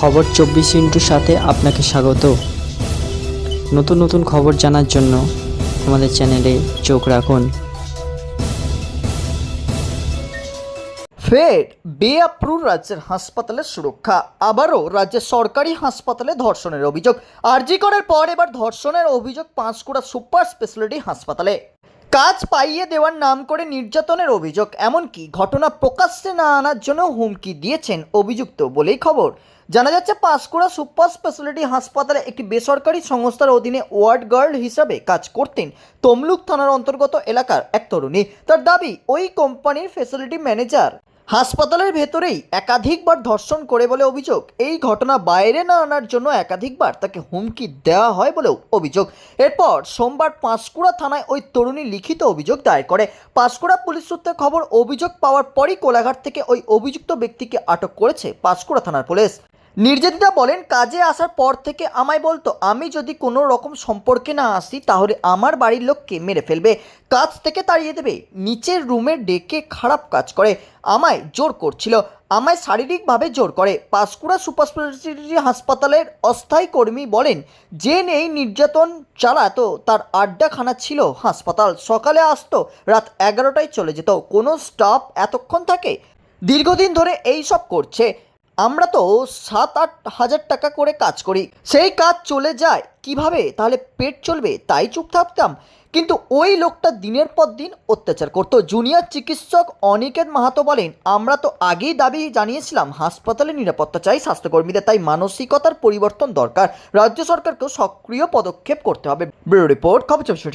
খবর চব্বিশ ইন্টুর সাথে আপনাকে স্বাগত। নতুন নতুন খবর জানার জন্য আমাদের চ্যানেলে চোখ রাখুন। ফের বেআপ্রুর রাজ্যের হাসপাতালের সুরক্ষা। আবারও রাজ্যের সরকারি হাসপাতালে ধর্ষণের অভিযোগ। আরজি করার পর এবার ধর্ষণের অভিযোগ পাঁশকুড়া সুপার স্পেশালিটি হাসপাতালে। কাজ পাইয়ে দেওয়ার নাম করে নির্যাতনের অভিযোগ। এমনকি ঘটনা প্রকাশ্যে না আনার জন্য হুমকি দিয়েছেন অভিযুক্ত বলেই খবর। জানা যাচ্ছে, পাঁশকুড়া সুপার স্পেশালিটি হাসপাতালে একটি বেসরকারি সংস্থার অধীনে ওয়ার্ড গার্ড হিসাবে কাজ করতেন তমলুক থানার অন্তর্গত এলাকার এক তরুণী। তার দাবি, ওই কোম্পানির ফেসিলিটি ম্যানেজার। হাসপাতালের ভেতরেই একাধিকবার ধর্ষণ করে বলে অভিযোগ। এই ঘটনা বাইরে না আনার জন্য একাধিকবার তাকে হুমকি দেওয়া হয় বলেও অভিযোগ। এরপর সোমবার পাঁশকুড়া থানায় ওই তরুণী লিখিত অভিযোগ দায়ের করে। পাঁশকুড়া পুলিশ সূত্রে খবর, অভিযোগ পাওয়ার পরই কোলাঘাট থেকে ওই অভিযুক্ত ব্যক্তিকে আটক করেছে পাঁশকুড়া থানার পুলিশ। নির্যাতিতা বলেন, কাজে আসার পর থেকে আমায় বলতো, আমি যদি কোনো রকম সম্পর্কে না আসি, তাহলে আমার বাড়ির লোককে মেরে ফেলবে কাজ থেকে তাড়িয়ে দেবে। নিচের রুমে ডেকে খারাপ কাজ করে, আমায় জোর করছিল। আমায় শারীরিকভাবে জোর করে। পাঁশকুড়া সুপার স্পেশালিটি হাসপাতালের অস্থায়ী কর্মী বলেন, যে নেই নির্যাতন চালাতো তার আড্ডাখানা ছিল হাসপাতাল। সকালে আসতো, রাত এগারোটায় চলে যেত। কোনো স্টাফ এতক্ষণ থাকে? দীর্ঘদিন ধরে এই সব করছে। আমরা তো সাত আট হাজার টাকা করে কাজ করি। সেই কাজ চলে যায়। কীভাবে? তাহলে পেট চলবে, তাই চুপ থাকতাম। কিন্তু ওই লোকটা দিনের পর দিন অত্যাচার করত। জুনিয়র চিকিৎসক অনিকেত মাহাতো বলেন, আমরা তো আগেই দাবি জানিয়েছিলাম, হাসপাতালে নিরাপত্তা চাই স্বাস্থ্যকর্মীদের, তাই মানসিকতার পরিবর্তন দরকার। রাজ্য সরকারকেও সক্রিয় পদক্ষেপ করতে হবে। ব্যুরো রিপোর্ট, খবর চব্বিশ